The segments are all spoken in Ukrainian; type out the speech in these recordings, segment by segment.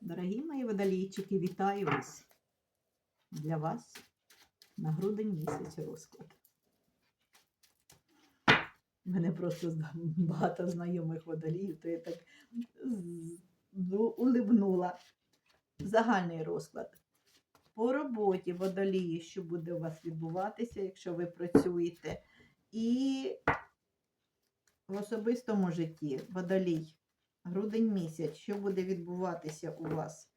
Дорогі мої водолійчики, вітаю вас. Для вас на грудень місяць розклад. У мене просто багато знайомих водоліїв, то я так ну, улибнула. Загальний розклад. По роботі водолії, що буде у вас відбуватися, якщо ви працюєте. І в особистому житті водолій. Грудень місяць. Що буде відбуватися у вас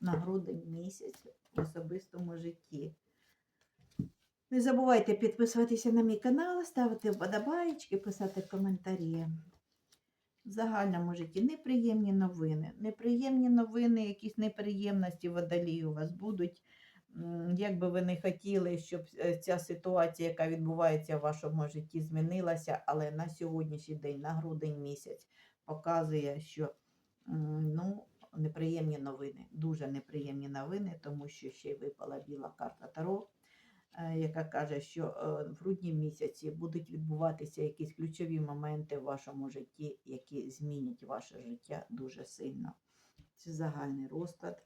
на грудень місяць в особистому житті? Не забувайте підписуватися на мій канал, ставити вподобаєчки, писати коментарі. В загальному житті неприємні новини. Неприємні новини, якісь неприємності водолії у вас будуть. Як би ви не хотіли, щоб е, ця ситуація, яка відбувається в вашому житті, змінилася, але на сьогоднішній день, на грудень місяць, показує, що ну, неприємні новини, дуже неприємні новини, тому що ще й випала біла карта Таро, е, яка каже, що е, в грудні місяці будуть відбуватися якісь ключові моменти в вашому житті, які змінять ваше життя дуже сильно. Це загальний розклад.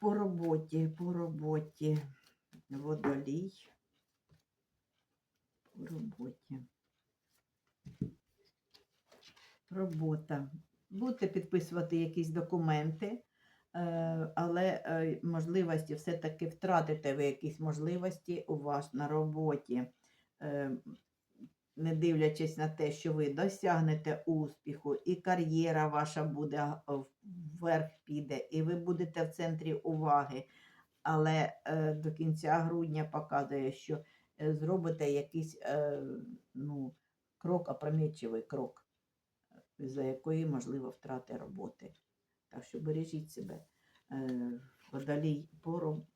По роботі, по роботі водолій. По роботі. Робота. Будете підписувати якісь документи, е, але е, можливості все-таки втратите ви якісь можливості у вас на роботі, Е, не дивлячись на те, що ви досягнете успіху, і кар'єра ваша буде вверх піде, і ви будете в центрі уваги. Але е, до кінця грудня показує, що зробите якийсь е, ну, крок, опрометчивий крок за якої можливо втрати роботи. Так що бережіть себе. Е, Водолій пору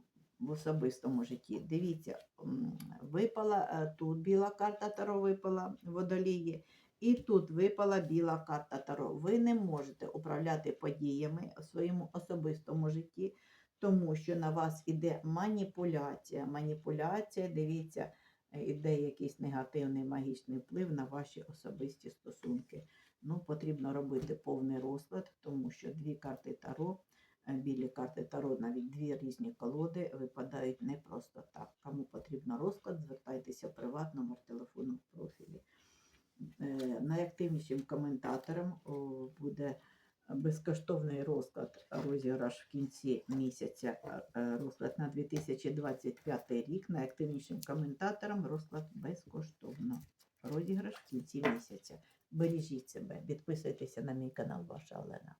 в особистому житті. Дивіться, випала е, тут біла карта Таро випала водолії, і тут випала біла карта Таро. Ви не можете управляти подіями в своєму особистому житті, тому що на вас іде маніпуляція. Маніпуляція, дивіться, е, іде якийсь негативний магічний вплив на ваші особисті стосунки. Потрібно робити повний розклад, тому що дві карти Таро, е, білі карти Таро, навіть дві різні колоди випадають не просто так. Кому потрібно розклад, звертайтеся приватно, номер телефону в профілі. Е, Найактивнішим коментатором буде безкоштовний розклад розіграш в кінці місяця, е, розклад на 2025 рік. Найактивнішим коментатором розклад безкоштовно. Розіграш в кінці місяця. Бережіть себе, підписуйтеся на мій канал, ваша Олена.